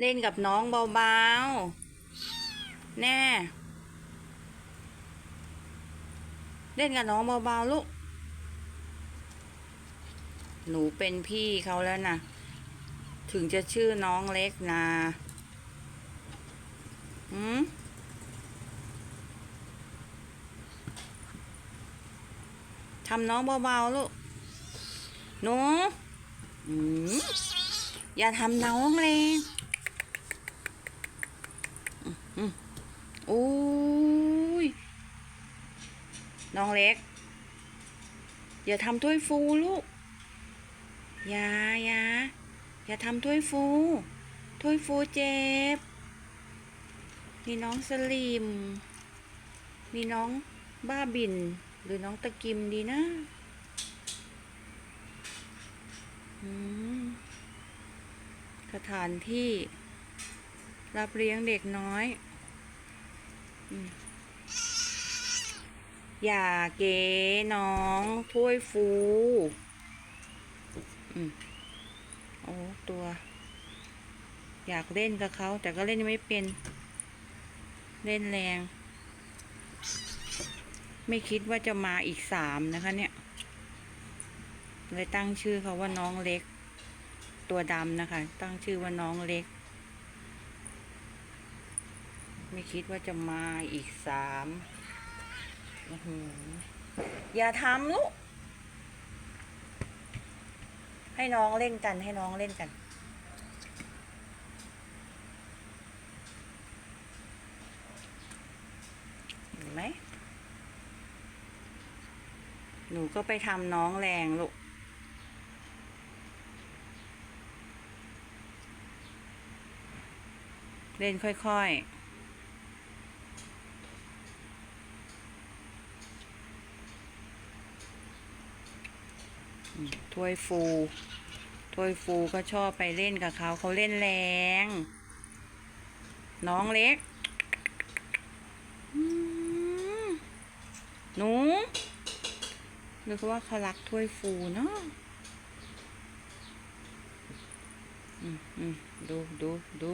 เล่นกับน้องเบาๆ แน่ เล่นกับน้องเบาๆลูก หนูเป็นพี่เขาแล้วนะ ถึงจะชื่อน้องเล็กนะหืมทำน้องเบาๆลูก หนูอืมอย่าทำน้องเลยอืมอืมโอ้ย น้องเล็ก อย่าทำถ้วยฟูลูก อย่าอย่าอย่าทำถ้วยฟู ถ้วยฟูเจ็บ มีน้องสลิม มีน้องบ้าบิน หรือน้องตะกิมดีนะสถานที่ รับเลี้ยงเด็กน้อย อย่าเก๋น้องถ้วยฟูอืมโอ้ตัว อยากเล่นกับเขา แต่ก็เล่นไม่เป็น เล่นแรง ไม่คิดว่าจะมาอีกสามนะคะเนี่ย เลยตั้งชื่อเขาว่าน้องเล็ก ตัวดำนะคะ ตั้งชื่อว่าน้องเล็ก ไม่คิดว่าจะมาอีกสามอย่าทำลูก ให้น้องเล่นกันให้น้องเล่นกัน เห็นไหม หนูก็ไปทำน้องแรงลูกเล่นค่อย ๆ ถ้วยฟู ถ้วยฟูก็ชอบไปเล่นกับเขาเขาเล่นแรง น้องเล็กหนูนึกว่าเขารักถ้วยฟูเนาะดูดูดู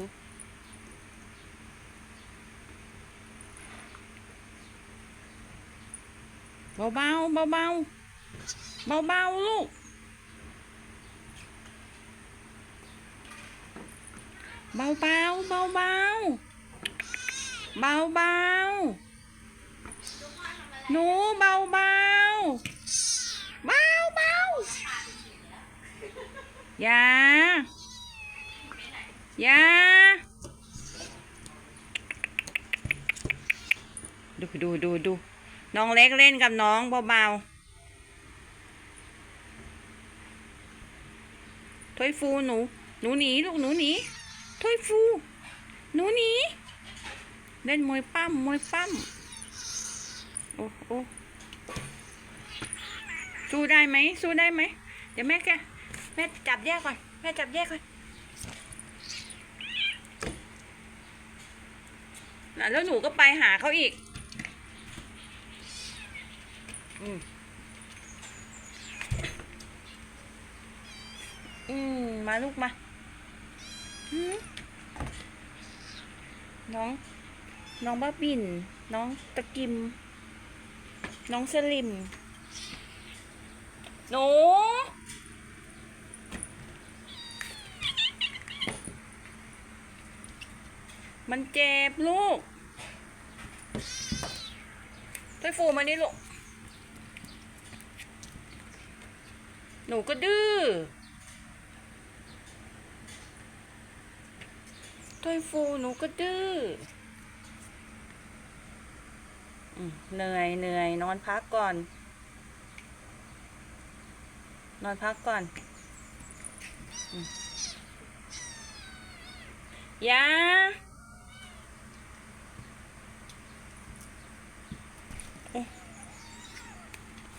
เบาเบาเบาเบา เบาเบาๆลูก เบาเบาเบาเบาเบาเบาหนูเบาเบาเบาเบาอย่าอย่าดูดูดูดูน้องเล็กเล่นกับน้องเบาๆ ถ้วยฟูหนู หนูหนีลูกหนูหนีถ้วยฟู หนูหนี เล่นมวยปั้มมวยปั้ม โอ้โอ้สู้ได้ไหมสู้ได้ไหม เดี๋ยวแม่แกแม่จับแยกก่อน แม่จับแยกก่อนแล้วหนูก็ไปหาเขาอีก อืม อืมมาลูกมาน้อง น้องบ้าบิน น้องตะกิม น้องสลิม หนูมันเจ็บลูกถ้วยฟูมานี่ลูก หนูก็ดื้อ ถ้วยฟูหนูก็ดื้อเหนื่อยเหนื่อยนอนพักก่อน นอนพักก่อนอืมอยา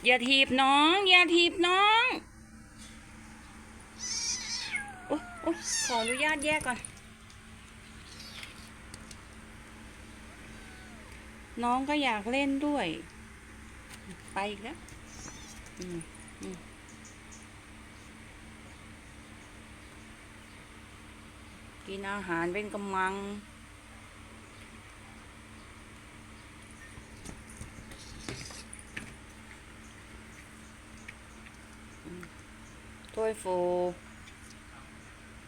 อย่าถีบน้อง อย่าถีบน้อง โอ๊ยโอ๊ยขออนุญาตแยกก่อน น้องก็อยากเล่นด้วย ไปอีกแล้วกินอาหารเป็นกำมังถ้วยฟู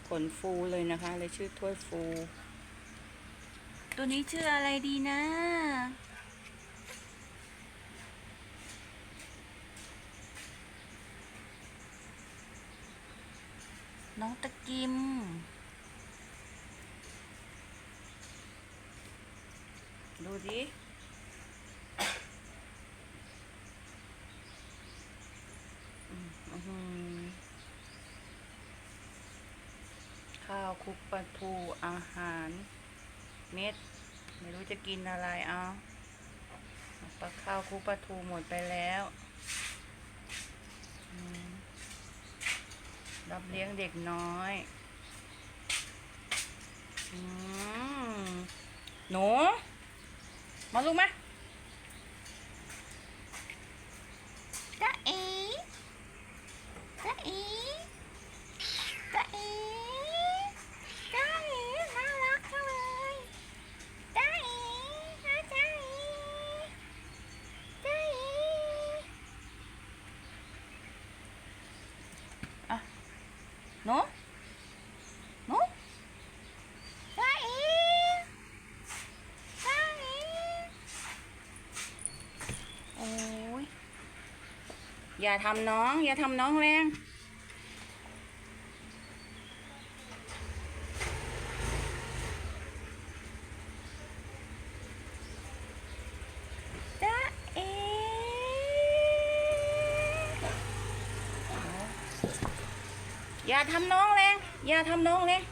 ขนฟูเลยนะคะ เลยชื่อถ้วยฟู ตัวนี้ชื่ออะไรดีนะ น้องตะกิม ดูดิข้าวคุกปลาทูอาหาร เม็ด ไม่รู้จะกินอะไรเอาปลาข้าวคุปลาทูหมดไปแล้วรับเลี้ยงเด็กน้อยอหนูมาลูกมาจ้าเอ๋จ้าเอ๋จ้าเอ๋จ้าเอ๋น่ารักจังเลยจ้าเอ๋นะจ้าเอ๋จ้าเอ๋อะหนูหนูจ้าเอ๋จ้าเอ๋โอ้ย อย่าทำน้อง อย่าทำน้องแรงออย่าทำน้องแรง อย่าทำน้องแรง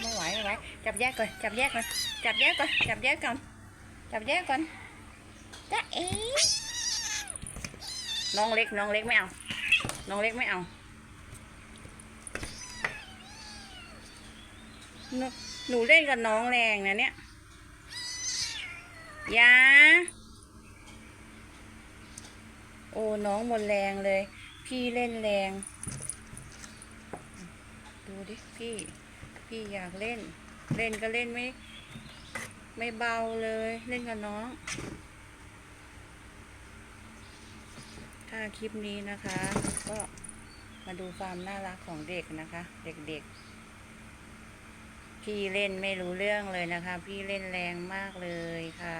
ไม่ไหวไม่ไหวจับแยกก่อน จับแยกก่อน จับแยกก่อน จับแยกก่อน จับแยกก่อน จ๊ะเอน้องเล็กน้องเล็กไม่เอา น้องเล็กไม่เอาหนูหนูเล่นกับน้องแรงนะเนี่ยยาโอ้ น้องหมดแรงเลย พี่เล่นแรง ดูดิ พี่ พี่อยากเล่น เล่นก็เล่นไม่ ไม่เบาเลย เล่นกับน้อง ถ้าคลิปนี้นะคะ ก็มาดูความน่ารักของเด็กนะคะ เด็กๆ พี่เล่นไม่รู้เรื่องเลยนะคะ พี่เล่นแรงมากเลยค่ะ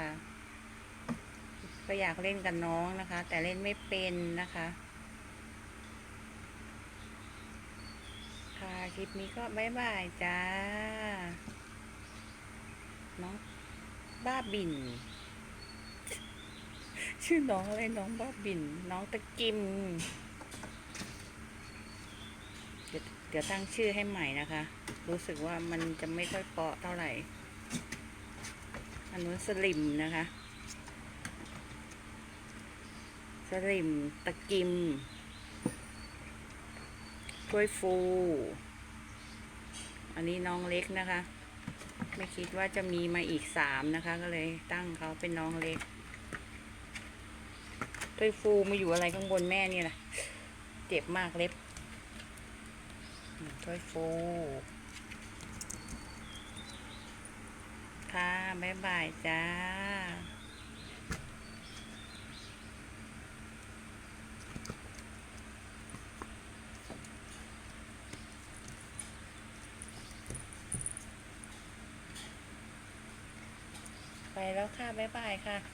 ก็อยากเล่นกับน้องนะคะ แต่เล่นไม่เป็นนะคะค่ะคลิปนี้ก็บายบายจ้า น้องบ้าบิน ชื่อน้องอะไรน้องบ้าบิน น้องตะกิมเดี๋ยวเดี๋ยวตั้งชื่อให้ใหม่นะคะ รู้สึกว่ามันจะไม่ค่อยเพาะเท่าไหร่ อันนู้นสลิมนะคะ สลิมตะกิมถ้วยฟู อันนี้น้องเล็กนะคะ ไม่คิดว่าจะมีมาอีกสามนะคะ ก็เลยตั้งเขาเป็นน้องเล็ก ยฟูมาอยู่อะไรข้างบนแม่นี่แหละเจ็บมากเล็บอืมถ้วยฟูค่ะบ๊ายบายจ้าไปแล้วค่ะ บ๊ายบายค่ะ